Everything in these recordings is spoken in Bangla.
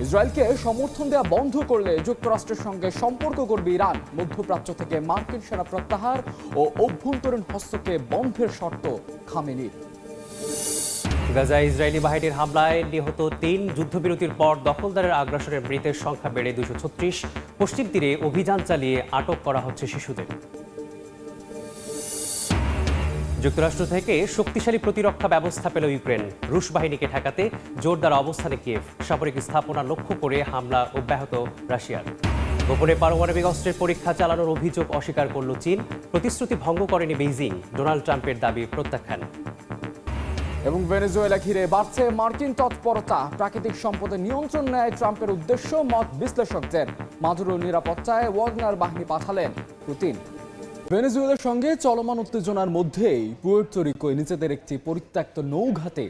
ইসরায়েলকে সমর্থন দেওয়া বন্ধ করলে যুক্তরাষ্ট্রের সঙ্গে সম্পর্ক করবে ইরান। মধ্যপ্রাচ্য থেকে মার্কিন সেনা প্রত্যাহার ও অভ্যন্তরীণ হস্তক্ষেপ বন্ধের শর্ত খামেনির গাজায় ইসরায়েলি বাহিনীর হামলায় নিহত তিন যুদ্ধবিরতির পর দখলদারের আগ্রাসনের মৃতের সংখ্যা বেড়ে দুশো পশ্চিম তীরে অভিযান চালিয়ে আটক করা হচ্ছে শিশুদের। যুক্তরাষ্ট্র থেকে শক্তিশালী প্রতিরক্ষা ব্যবস্থা পেল ইউক্রেন। রুশ বাহিনীকে ঠেকাতে জোরদার অবস্থানে কিয়েভ। সামরিক স্থাপনা লক্ষ্য করে হামলা অব্যাহত রাশিয়ার। গোপনে পারমাণবিক অস্ত্রের পরীক্ষা চালানোর অভিযোগ অস্বীকার করল চীন। প্রতিশ্রুতি ভঙ্গ করেনি বেইজিং। ডোনাল্ড ট্রাম্পের দাবি প্রত্যাখ্যান। এবং ভেনেজুয়েলা ঘিরে বাড়ছে মার্কিন তৎপরতা। প্রাকৃতিক সম্পদের নিয়ন্ত্রণ নেয় ট্রাম্পের উদ্দেশ্য মত বিশ্লেষকদের। মাদুরো নিরাপত্তায় ওয়াগনার বাহিনী পাঠালেন পুতিন। ভেনেজুয়েলার সঙ্গে চলমান উত্তেজনার মধ্যেই পুয়ের্তো রিকোয় নিজেদের একটি পরিত্যক্ত নৌঘাতে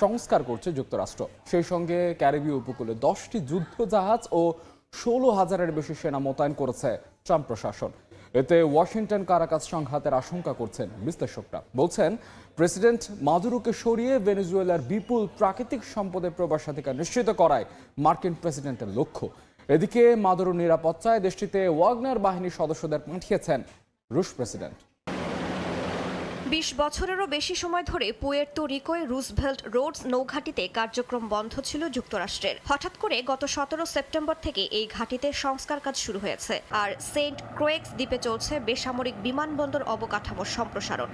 সংস্কার করছে যুক্তরাষ্ট্র। সেই সঙ্গে ক্যারিবীয় উপকূলে দশটি যুদ্ধজাহাজ ও ষোলো হাজারের বেশি সেনা মোতায়েন করেছে ট্রাম্প প্রশাসন। এতে ওয়াশিংটন কারাকাস সংঘাতের আশঙ্কা করছেন বিশ্লেষকরা। বলছেন, প্রেসিডেন্ট মাদুরোকে সরিয়ে ভেনেজুয়েলার বিপুল প্রাকৃতিক সম্পদের প্রবেশাধিকার নিশ্চিত করায় মার্কিন প্রেসিডেন্টের লক্ষ্য। এদিকে মাদুরো নিরাপত্তায় দেশটিতে ওয়াগনার বাহিনীর সদস্যদের পাঠিয়েছেন রুশ প্রেসিডেন্ট। বিশ বছরেরও বেশি সময় ধরে পুয়ের্তো রিকোয় রুজভেল্ট রোডস নৌঘাটিতে কার্যক্রম বন্ধ ছিল যুক্তরাষ্ট্রের। হঠাৎ করে গত সতেরো সেপ্টেম্বর থেকে এই ঘাটিতে সংস্কার কাজ শুরু হয়েছে আর সেন্ট ক্রোয়েক্স দ্বীপে চলছে বেসামরিক বিমানবন্দর অবকাঠামোর সম্প্রসারণ।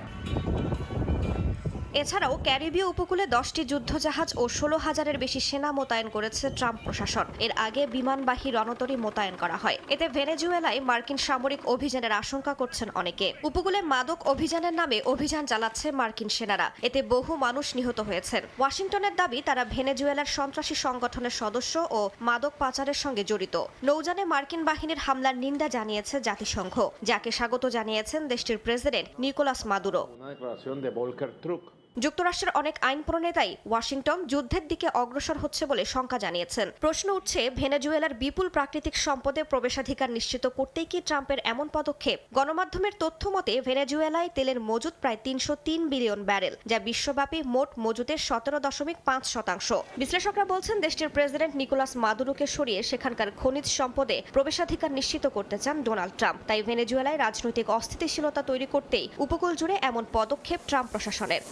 এছাড়াও ক্যারিবীয় উপকূলে দশটি যুদ্ধজাহাজ ও ষোলো হাজারের বেশি সেনা মোতায়েন করেছে ট্রাম্প প্রশাসন। এর আগে বিমানবাহী রণতরী মোতায়েন করা হয়। এতে ভেনেজুয়েলায় মার্কিন সামরিক অভিযানের আশঙ্কা করছেন অনেকে। উপকূলে মাদক অভিযানের নামে অভিযান চালাচ্ছে মার্কিন সেনারা। এতে বহু মানুষ নিহত হয়েছেন। ওয়াশিংটনের দাবি, তারা ভেনেজুয়েলার সন্ত্রাসী সংগঠনের সদস্য ও মাদক পাচারের সঙ্গে জড়িত। নৌজানে মার্কিন বাহিনীর হামলার নিন্দা জানিয়েছে জাতিসংঘ, যাকে স্বাগত জানিয়েছেন দেশটির প্রেসিডেন্ট নিকোলাস মাদুরো। যুক্তরাষ্ট্রের অনেক আইন প্রণেতাই ওয়াশিংটন যুদ্ধের দিকে অগ্রসর হচ্ছে বলে শঙ্কা জানিয়েছেন। প্রশ্ন উঠছে, ভেনেজুয়েলার বিপুল প্রাকৃতিক সম্পদে প্রবেশাধিকার নিশ্চিত করতেই কি ট্রাম্পের এমন পদক্ষেপ? গণমাধ্যমের তথ্য মতে, ভেনেজুয়েলায় তেলের মজুদ প্রায় তিনশো তিন বিলিয়ন ব্যারেল, যা বিশ্বব্যাপী মোট মজুদের সতেরো দশমিক পাঁচ শতাংশ। বিশ্লেষকরা বলছেন, দেশটির প্রেসিডেন্ট নিকোলাস মাদুরোকে সরিয়ে সেখানকার খনিজ সম্পদে প্রবেশাধিকার নিশ্চিত করতে চান ডোনাল্ড ট্রাম্প। তাই ভেনেজুয়েলায় রাজনৈতিক অস্থিতিশীলতা তৈরি করতেই উপকূল জুড়ে এমন পদক্ষেপ ট্রাম্প প্রশাসনের।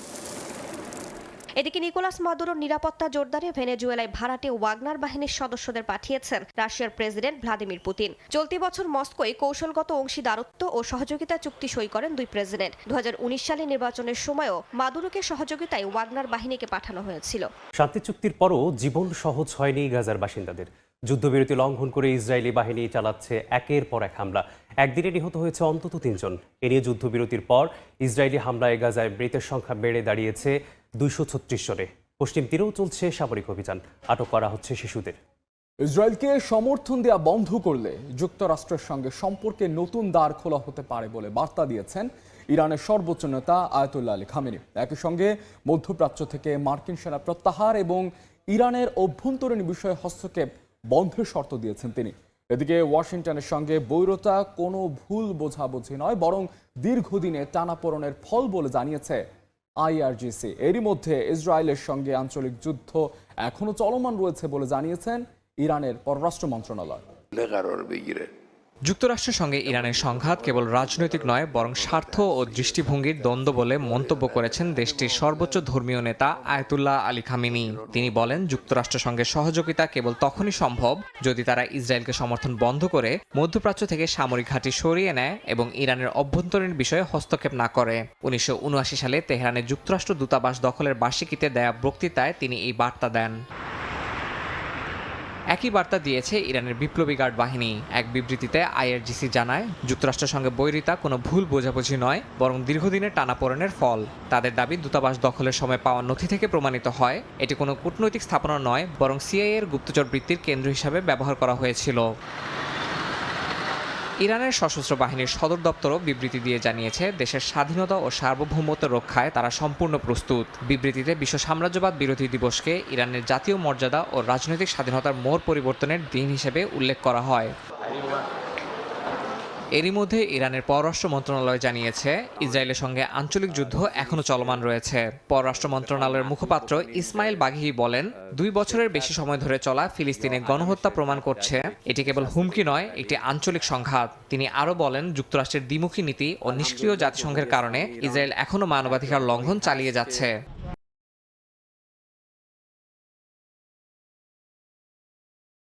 এদিকে নিকোলাস মাদুরোর নিরাপত্তা জোরদারে ভেনেজুয়েলায় ভাড়াটে ওয়াগনার বাহিনীর সদস্যদের পাঠিয়েছেন রাশিয়ার প্রেসিডেন্ট ভ্লাদিমির পুতিন। চলতি বছর মস্কোয় কৌশলগত অংশীদারত্ব ও সহযোগিতা চুক্তি সই করেন দুই প্রেসিডেন্ট। দু সালে নির্বাচনের সময়ও মাদুরোকে সহযোগিতায় ওয়াগনার বাহিনীকে পাঠানো হয়েছিল। শান্তি চুক্তির পরও জীবন সহজ হয়নি গাজার বাসিন্দাদের। যুদ্ধবিরতি লঙ্ঘন করে ইসরায়েলি বাহিনী চালাচ্ছে একের পর এক হামলা। একদিনে নিহত হয়েছে অন্তত তিনজন। এ নিয়ে যুদ্ধবিরতির পর ইসরায়েলি হামলায় গাজায় মৃতের সংখ্যা বেড়ে দাঁড়িয়েছে দুইশো ছত্রিশ জনে পশ্চিম তীরেও চলছে সামরিক অভিযান। আটক করা হচ্ছে শিশুদের। ইসরায়েলকে সমর্থন দেওয়া বন্ধ করলে যুক্তরাষ্ট্রের সঙ্গে সম্পর্কে নতুন দ্বার খোলা হতে পারে বলে বার্তা দিয়েছেন ইরানের সর্বোচ্চ নেতা আয়তুল্লাহ আলী খামেনি। একই সঙ্গে মধ্যপ্রাচ্য থেকে মার্কিন সেনা প্রত্যাহার এবং ইরানের অভ্যন্তরীণ বিষয়ে হস্তক্ষেপ বন্ধের শর্ত দিয়েছেন তিনি। এদিকে ওয়াশিংটনের সঙ্গে বৈরতা কোনো ভুল বোঝাবুঝি নয়, বরং দীর্ঘদিনে টানাপোড়নের ফল বলে জানিয়েছে আইআরজিসি। এরই মধ্যে ইসরায়েলের সঙ্গে আঞ্চলিক যুদ্ধ এখনও চলমান রয়েছে বলে জানিয়েছেন ইরানের পররাষ্ট্র মন্ত্রণালয়। যুক্তরাষ্ট্রের সঙ্গে ইরানের সংঘাত কেবল রাজনৈতিক নয়, বরং স্বার্থ ও দৃষ্টিভঙ্গির দ্বন্দ্ব বলে মন্তব্য করেছেন দেশটির সর্বোচ্চ ধর্মীয় নেতা আয়তুল্লাহ আলী খামিনি। তিনি বলেন যুক্তরাষ্ট্রের সঙ্গে সহযোগিতা কেবল তখনই সম্ভব যদি তারা ইসরায়েলকে সমর্থন বন্ধ করে মধ্যপ্রাচ্য থেকে সামরিক ঘাঁটি সরিয়ে নেয় এবং ইরানের অভ্যন্তরীণ বিষয়ে হস্তক্ষেপ না করে। উনিশশো উনআশি সালে তেহরানে যুক্তরাষ্ট্র দূতাবাস দখলের বার্ষিকীতে দেয়া বক্তৃতায় তিনি এই বার্তা দেন। একই বার্তা দিয়েছে ইরানের বিপ্লবী গার্ড বাহিনী। এক বিবৃতিতে আইআরজিসি জানায়, যুক্তরাষ্ট্রের সঙ্গে বৈরিতা কোনো ভুল বোঝাবুঝি নয়, বরং দীর্ঘদিনের টানাপোড়েনের ফল। তাদের দাবি, দূতাবাস দখলের সময় পাওয়া নথি থেকে প্রমাণিত হয়, এটি কোনো কূটনৈতিক স্থাপনা নয়, বরং সিআইএর এর গুপ্তচর বৃত্তির কেন্দ্র হিসাবে ব্যবহার করা হয়েছিল। ইরানের সশস্ত্র বাহিনীর সদর দপ্তরও বিবৃতি দিয়ে জানিয়েছে, দেশের স্বাধীনতা ও সার্বভৌমত্ব রক্ষায় তারা সম্পূর্ণ প্রস্তুত। বিবৃতিতে বিশ্ব সাম্রাজ্যবাদ বিরোধী দিবসকে ইরানের জাতীয় মর্যাদা ও রাজনৈতিক স্বাধীনতার মোড় পরিবর্তনের দিন হিসেবে উল্লেখ করা হয়। এরই মধ্যে ইরানের পররাষ্ট্র মন্ত্রণালয় জানিয়েছে, ইসরায়েলের সঙ্গে আঞ্চলিক যুদ্ধ এখনও চলমান রয়েছে। পররাষ্ট্র মন্ত্রণালয়ের মুখপাত্র ইসমাইল বাঘি বলেন, দুই বছরের বেশি সময় ধরে চলা ফিলিস্তিনে গণহত্যা প্রমাণ করছে। এটি কেবল হুমকি নয়, একটি আঞ্চলিক সংঘাত। তিনি আরও বলেন, যুক্তরাষ্ট্রের দ্বিমুখী নীতি ও নিষ্ক্রিয় জাতিসংঘের কারণে ইসরায়েল এখনও মানবাধিকার লঙ্ঘন চালিয়ে যাচ্ছে।